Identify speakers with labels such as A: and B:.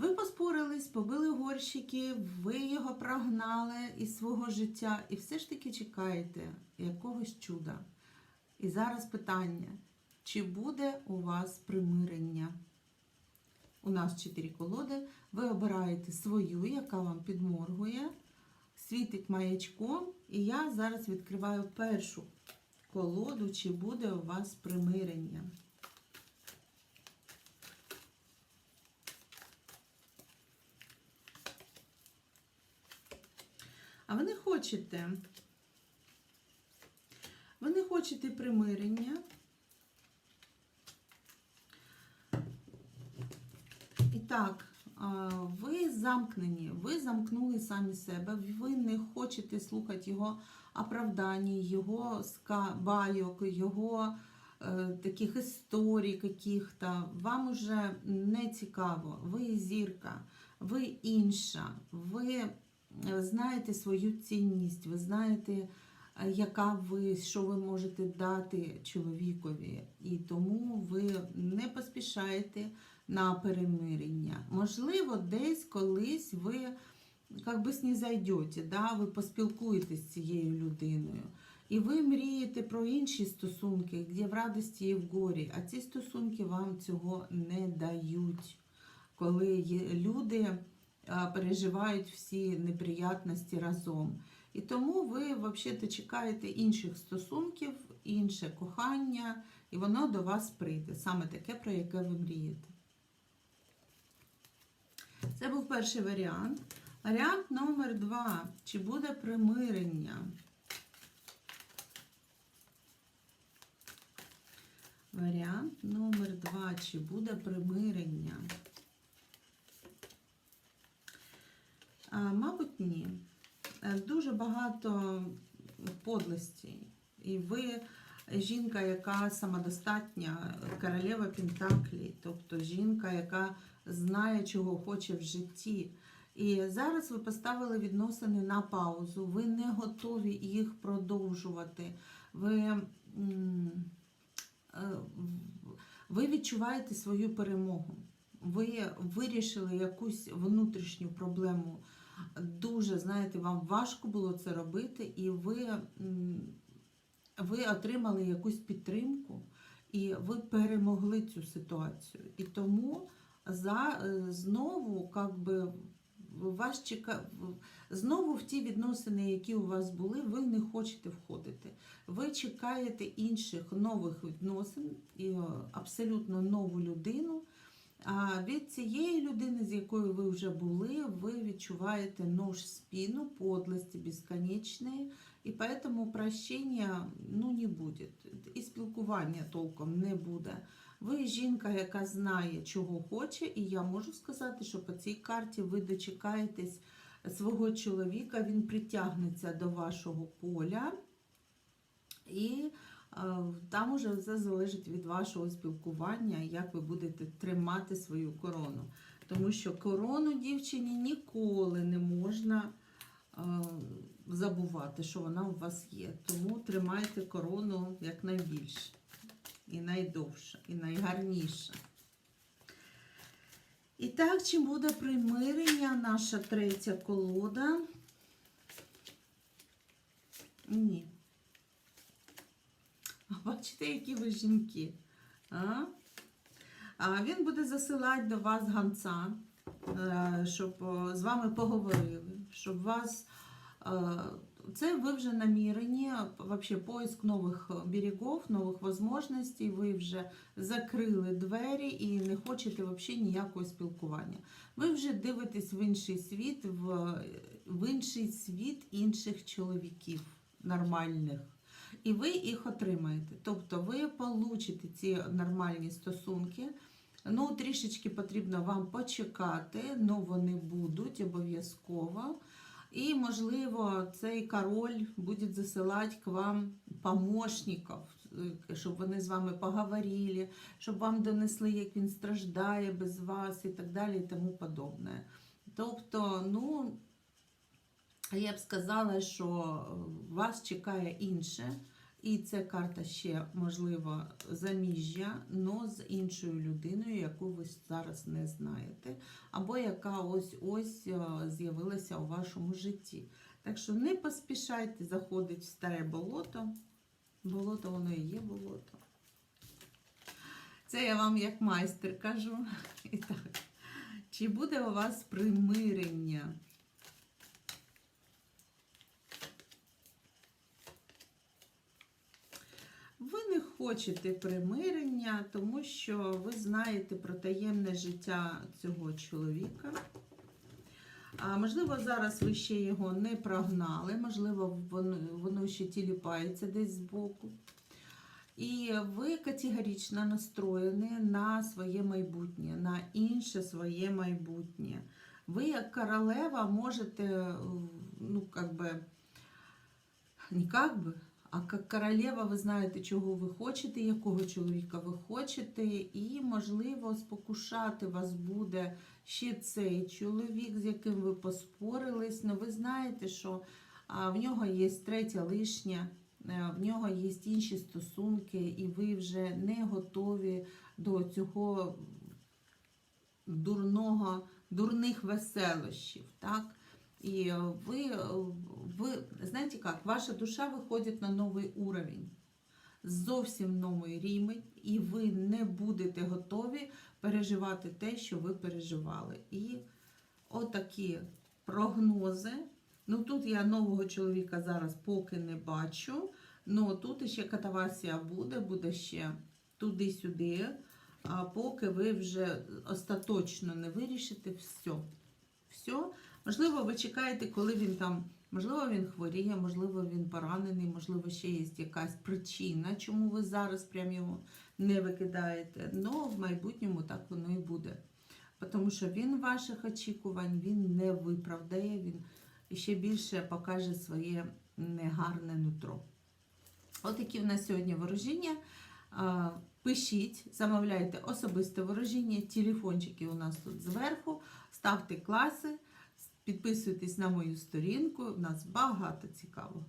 A: Ви поспорились, побили горщики, ви його прогнали із свого життя і все ж таки чекаєте якогось чуда. І зараз питання: чи буде у вас примирення? У нас чотири колоди. Ви обираєте свою, яка вам підморгує, світить маячком. І я зараз відкриваю першу колоду, чи буде у вас примирення. А ви не хочете. Ви не хочете примирення. І так, ви замкнені, ви замкнули самі себе, ви не хочете слухати його оправдань, його байок, його е, таких історій каких-то. Вам уже не цікаво, ви зірка, ви інша, ви е, знаєте свою цінність, ви знаєте, е, яка ви, що ви можете дати чоловікові. І тому ви не поспішаєте на перемирення. Можливо, десь колись ви як би снізайдете, да? ви поспілкуєтесь з цією людиною. І ви мрієте про інші стосунки, де в радості і в горі, а ці стосунки вам цього не дають. Коли є- люди переживають всі неприятності разом. І тому ви взагалі чекаєте інших стосунків, інше кохання, і воно до вас прийде. Саме таке, про яке ви мрієте. Це був перший варіант. Варіант номер два. Чи буде примирення? Варіант номер два. Чи буде примирення? А, мабуть, ні. Е, Дуже багато подлості. І ви жінка, яка самодостатня, королева Пентаклі, тобто жінка, яка знає, чого хоче в житті. І зараз ви поставили відносини на паузу, ви не готові їх продовжувати. Ви, е, ви відчуваєте свою перемогу. Ви вирішили якусь внутрішню проблему. Дуже, знаєте, вам важко було це робити, і ви, ви отримали якусь підтримку, і ви перемогли цю ситуацію. І тому за, е, знову, как би, вас чека... знову в ті відносини, які у вас були, ви не хочете входити. Ви чекаєте інших нових відносин, і е, абсолютно нову людину. Від цієї людини, з якою ви вже були, ви відчуваєте нож в спину, подлості безконечної, і поэтому прощення ну, не буде. І спілкування толком не буде. Ви жінка, яка знає, чого хоче, і я можу сказати, що по цій карті ви дочекаєтесь свого чоловіка, він притягнеться до вашого поля. І там уже все залежить від вашого спілкування, як ви будете тримати свою корону. Тому що корону дівчині ніколи не можна забувати, що вона у вас є. Тому тримайте корону якнайбільше, і найдовше, і найгарніше. І так, чим буде примирення, наша третя колода? Ні. Бачите, які ви жінки. А? А він буде засилати до вас гамця, е, щоб з вами поговорили, щоб вас. е, Це ви вже намірені, вообще поиск нових берегов, нових можливостей, ви вже закрили двері і не хочете взагалі ніякого спілкування. Ви вже дивитесь в інший світ, в, в інший світ інших чоловіків нормальних. І ви їх отримаєте. Тобто ви получите ці нормальні стосунки. Ну, трішечки потрібно вам почекати, але вони будуть обов'язково. І, можливо, цей король буде засилати к вам помощників, е, щоб вони з вами поговорили, щоб вам донесли, як він страждає без вас і так далі, і тому подобне. Тобто, ну, я б сказала, що вас чекає інше, І це карта ще, можливо, заміжжя, но з іншою людиною, яку ви зараз не знаєте, або яка ось ось е, з'явилася у вашому житті. Так що не поспішайте заходити в старе болото. Болото воно і є болото. Це я вам як майстер кажу. І так. Чи буде у вас примирення? Ви не хочете примирення, тому що ви знаєте про таємне життя цього чоловіка. А, можливо, зараз ви ще його не прогнали, можливо, воно, воно ще тіліпається десь збоку. І ви категорично настроєні на своє майбутнє, на інше своє майбутнє. Ви, як королева, можете, ну, как би, не как би, а як королева, ви знаєте, чого ви хочете, якого чоловіка ви хочете, і, можливо, спокушати вас буде ще цей чоловік, з яким ви поспорились. Ну, ви знаєте, що в нього є третя лишня, е, в нього є інші стосунки, і ви вже не готові до цього дурного, дурних веселощів. Так? І е, ви, е, ви, знаєте як, ваша душа виходить на новий уровень, зовсім новий рівень, і ви не будете готові переживати те, що ви переживали. І отакі прогнози. Ну тут я нового чоловіка зараз поки не бачу. Ну тут ще катавасія буде, буде ще туди-сюди. А поки ви вже остаточно не вирішите все. Все. Можливо, ви чекаєте, коли він там, можливо, він хворіє, можливо, він поранений, можливо, ще є якась причина, чому ви зараз прям його не викидаєте. Но в майбутньому так воно і буде. Тому що він ваших очікувань він не виправдає, він ще більше покаже своє негарне нутро. Отакі в нас сьогодні ворожіння. Пишіть, замовляйте особисте ворожіння, телефончики у нас тут зверху, ставте класи, підписуйтесь на мою сторінку, у нас багато цікавого.